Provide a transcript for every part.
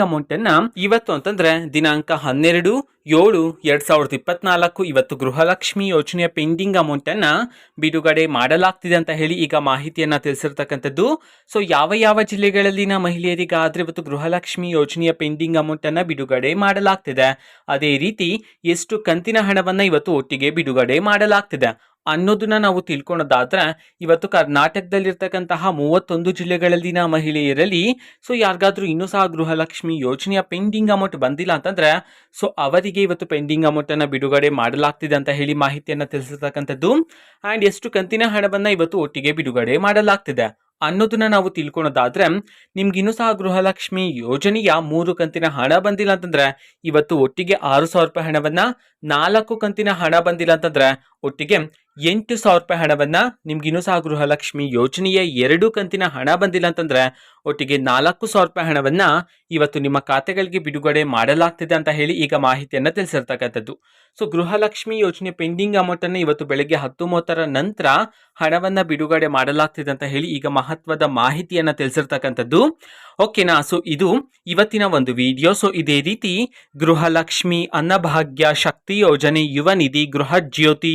Amount ಅನ್ನ ಇವತ್ತು ಅಂತಂದ್ರೆ ದಿನಾಂಕ ಹನ್ನೆರಡು, ಏಳು, ಎರಡ್ ಸಾವಿರದ ಇಪ್ಪತ್ನಾಲ್ಕು ಇವತ್ತು ಗೃಹಲಕ್ಷ್ಮಿ ಯೋಜನೆಯ ಪೆಂಡಿಂಗ್ ಅಮೌಂಟ್ ಅನ್ನ ಬಿಡುಗಡೆ ಮಾಡಲಾಗ್ತಿದೆ ಅಂತ ಹೇಳಿ ಈಗ ಮಾಹಿತಿಯನ್ನ ತಿಳಿಸಿರ್ತಕ್ಕಂಥದ್ದು. ಸೊ ಯಾವ ಯಾವ ಜಿಲ್ಲೆಗಳಲ್ಲಿನ ಮಹಿಳೆಯರಿಗಾದ್ರೆ ಇವತ್ತು ಗೃಹಲಕ್ಷ್ಮಿ ಯೋಜನೆಯ ಪೆಂಡಿಂಗ್ ಅಮೌಂಟ್ ಅನ್ನ ಬಿಡುಗಡೆ ಮಾಡಲಾಗ್ತಿದೆ. ಅದೇ ರೀತಿ ಎಷ್ಟು ಕಂತಿನ ಹಣವನ್ನ ಇವತ್ತು ಒಟ್ಟಿಗೆ ಬಿಡುಗಡೆ ಮಾಡಲಾಗ್ತಿದೆ. ಅನ್ನೋದನ್ನ ನಾವು ತಿಳ್ಕೊಳೋದಾದ್ರೆ, ಇವತ್ತು ಕರ್ನಾಟಕದಲ್ಲಿರ್ತಕ್ಕಂತಹ ಮೂವತ್ತೊಂದು ಜಿಲ್ಲೆಗಳಲ್ಲಿನ ಮಹಿಳೆಯರಲ್ಲಿ, ಸೊ ಯಾರಿಗಾದ್ರೂ ಇನ್ನೂ ಸಹ ಗೃಹಲಕ್ಷ್ಮಿ ಯೋಜನೆಯ ಪೆಂಡಿಂಗ್ ಅಮೌಂಟ್ ಬಂದಿಲ್ಲ ಅಂತಂದ್ರೆ, ಸೊ ಅವರಿಗೆ ಇವತ್ತು ಪೆಂಡಿಂಗ್ ಅಮೌಂಟ್ ಅನ್ನ ಬಿಡುಗಡೆ ಮಾಡಲಾಗ್ತಿದೆ ಅಂತ ಹೇಳಿ ಮಾಹಿತಿಯನ್ನು ತಿಳಿಸಿರ್ತಕ್ಕಂಥದ್ದು. ಆ್ಯಂಡ್ ಎಷ್ಟು ಕಂತಿನ ಹಣವನ್ನ ಇವತ್ತು ಒಟ್ಟಿಗೆ ಬಿಡುಗಡೆ ಮಾಡಲಾಗ್ತಿದೆ ಅನ್ನೋದನ್ನ ನಾವು ತಿಳ್ಕೊಳೋದಾದ್ರೆ, ನಿಮ್ಗೆ ಇನ್ನೂ ಸಹ ಗೃಹಲಕ್ಷ್ಮಿ ಯೋಜನೆಯ ಮೂರು ಕಂತಿನ ಹಣ ಬಂದಿಲ್ಲ ಅಂತಂದ್ರೆ, ಇವತ್ತು ಒಟ್ಟಿಗೆ ಆರು ಸಾವಿರ ರೂಪಾಯಿ ಹಣವನ್ನ ನಾಲ್ಕು ಕಂತಿನ ಹಣ ಬಂದಿಲ್ಲ ಅಂತಂದ್ರೆ, ಒಟ್ಟಿಗೆ ಎಂಟು ಸಾವಿರ ರೂಪಾಯಿ ಹಣವನ್ನ ನಿಮ್ಗೆ ಇನ್ನೂ ಸಹ ಗೃಹಲಕ್ಷ್ಮಿ ಯೋಜನೆಯ ಎರಡು ಕಂತಿನ ಹಣ ಬಂದಿಲ್ಲ ಅಂತಂದ್ರೆ ಒಟ್ಟಿಗೆ ನಾಲ್ಕು ಸಾವಿರ ರೂಪಾಯಿ ಹಣವನ್ನ ಇವತ್ತು ನಿಮ್ಮ ಖಾತೆಗಳಿಗೆ ಬಿಡುಗಡೆ ಮಾಡಲಾಗ್ತಿದೆ ಅಂತ ಹೇಳಿ ಈಗ ಮಾಹಿತಿಯನ್ನು ತಿಳಿಸಿರ್ತಕ್ಕಂಥದ್ದು. ಸೊ ಗೃಹಲಕ್ಷ್ಮಿ ಯೋಜನೆ ಪೆಂಡಿಂಗ್ ಅಮೌಂಟ್ ಅನ್ನು ಇವತ್ತು ಬೆಳಗ್ಗೆ ಹತ್ತು ಮೂವತ್ತರ ನಂತರ ಹಣವನ್ನ ಬಿಡುಗಡೆ ಮಾಡಲಾಗ್ತಿದೆ ಅಂತ ಹೇಳಿ ಈಗ ಮಹತ್ವದ ಮಾಹಿತಿಯನ್ನು ತಿಳಿಸಿರ್ತಕ್ಕಂಥದ್ದು. ಓಕೆನಾ ಸೊ ಇದು ಇವತ್ತಿನ ಒಂದು ವಿಡಿಯೋ ಸೊ ಇದೇ ರೀತಿ ಗೃಹಲಕ್ಷ್ಮಿ ಅನ್ನಭಾಗ್ಯ ಶಕ್ತಿ ಯೋಜನೆ ಯುವ ನಿಧಿ ಗೃಹ ಜ್ಯೋತಿ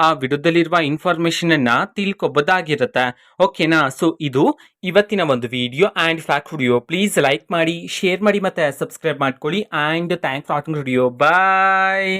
ಆ ವಿಡಿಯೋದಲ್ಲಿರುವ ಇನ್ಫಾರ್ಮೇಶನ್ ಅನ್ನ ತಿಳ್ಕೊಬೋದಾಗಿರುತ್ತೆ ಓಕೆನಾ ಸೊ ಇದು ಇವತ್ತಿನ ಒಂದು video and fact video please like ಮಾಡಿ ಶೇರ್ ಮಾಡಿ ಮತ್ತೆ ಸಬ್ಸ್ಕ್ರೈಬ್ ಮಾಡ್ಕೊಳ್ಳಿ. And thanks watching video bye